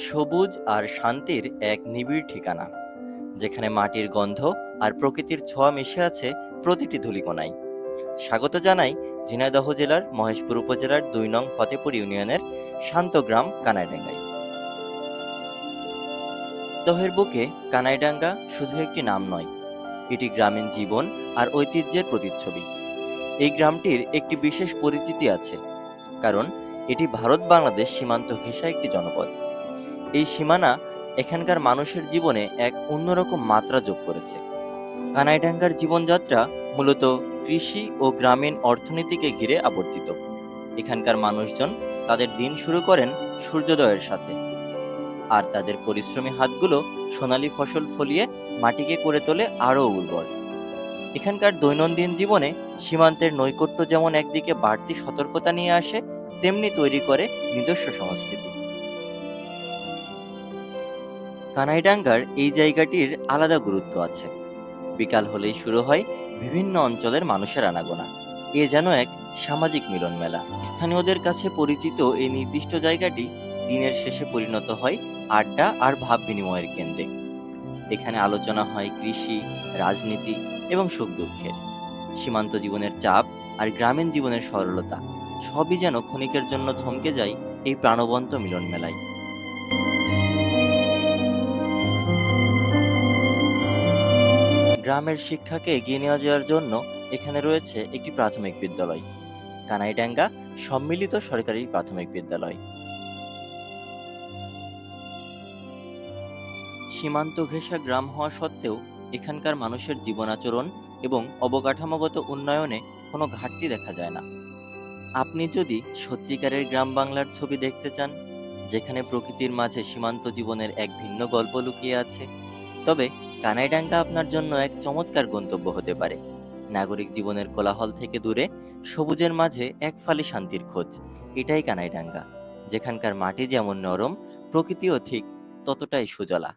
সবুজ আর শান্তির এক নিবিড় ঠিকানা, যেখানে মাটির গন্ধ আর প্রকৃতির ছোঁয়া মিশে আছে প্রতিটি ধূলিকণায়। স্বাগত জানাই ঝিনাইদহ জেলার মহেশপুর উপজেলার দুই নং ফতেপুর ইউনিয়নের শান্ত গ্রাম কানাইডাঙ্গায়। দহের বুকে কানাইডাঙ্গা শুধু একটি নাম নয়, এটি গ্রামীণ জীবন আর ঐতিহ্যের প্রতিচ্ছবি। এই গ্রামটির একটি বিশেষ পরিচিতি আছে, কারণ এটি ভারত বাংলাদেশ সীমান্ত ঘেঁষা একটি জনপদ। এই সীমানা এখানকার মানুষের জীবনে এক অন্যরকম মাত্রা যোগ করেছে। কানাইডাঙ্গার জীবনযাত্রা মূলত কৃষি ও গ্রামীণ অর্থনীতিকে ঘিরে আবর্তিত। এখানকার মানুষজন তাদের দিন শুরু করেন সূর্যোদয়ের সাথে। আর তাদের পরিশ্রমী হাতগুলো সোনালী ফসল ফলিয়ে মাটিকে করে তোলে আরও উর্বর। এখানকার দৈনন্দিন জীবনে সীমান্তের নৈকট্য যেমন একদিকে বাড়তি সতর্কতা নিয়ে আসে, তেমনি তৈরি করে নিজস্ব সংস্কৃতি। কানাইডাঙ্গার এই জায়গাটির আলাদা গুরুত্ব আছে। বিকাল হলেই শুরু হয় বিভিন্ন অঞ্চলের মানুষের আনাগোনা। এ যেন এক সামাজিক মিলন মেলা স্থানীয়দের কাছে পরিচিত এই নির্দিষ্ট জায়গাটি দিনের শেষে পরিণত হয় আড্ডা আর ভাব বিনিময়ের কেন্দ্রে। এখানে আলোচনা হয় কৃষি, রাজনীতি এবং সুখ দুঃখের। সীমান্ত জীবনের চাপ আর গ্রামীণ জীবনের সরলতা সবই যেন ক্ষণিকের জন্য থমকে যায় এই প্রাণবন্ত মিলন মেলায় গ্রামের শিক্ষাকে এগিয়ে নিয়ে যাওয়ার জন্য এখানে রয়েছে একটি প্রাথমিক বিদ্যালয়, কানাইডাঙ্গা সম্মিলিত সরকারি প্রাথমিক বিদ্যালয়। সীমান্ত ঘেঁষা গ্রাম হওয়া সত্ত্বেও এখানকার মানুষের জীবন আচরণ এবং অবকাঠামোগত উন্নয়নে কোনো ঘাটতি দেখা যায় না। আপনি যদি সত্যিকারের গ্রাম বাংলার ছবি দেখতে চান, যেখানে প্রকৃতির মাঝে সীমান্ত জীবনের এক ভিন্ন গল্প লুকিয়ে আছে, তবে কানাইডাঙ্গা আপনার জন্য এক চমৎকার গন্তব্য হতে পারে। নাগরিক জীবনের কোলাহল থেকে দূরে, সবুজের মাঝে এক ফালি শান্তির খোঁজ। এটাই কানাইডাঙ্গা। যেখানকার মাটি যেমন নরম, প্রকৃতিও ঠিক ততটাই সুজলা।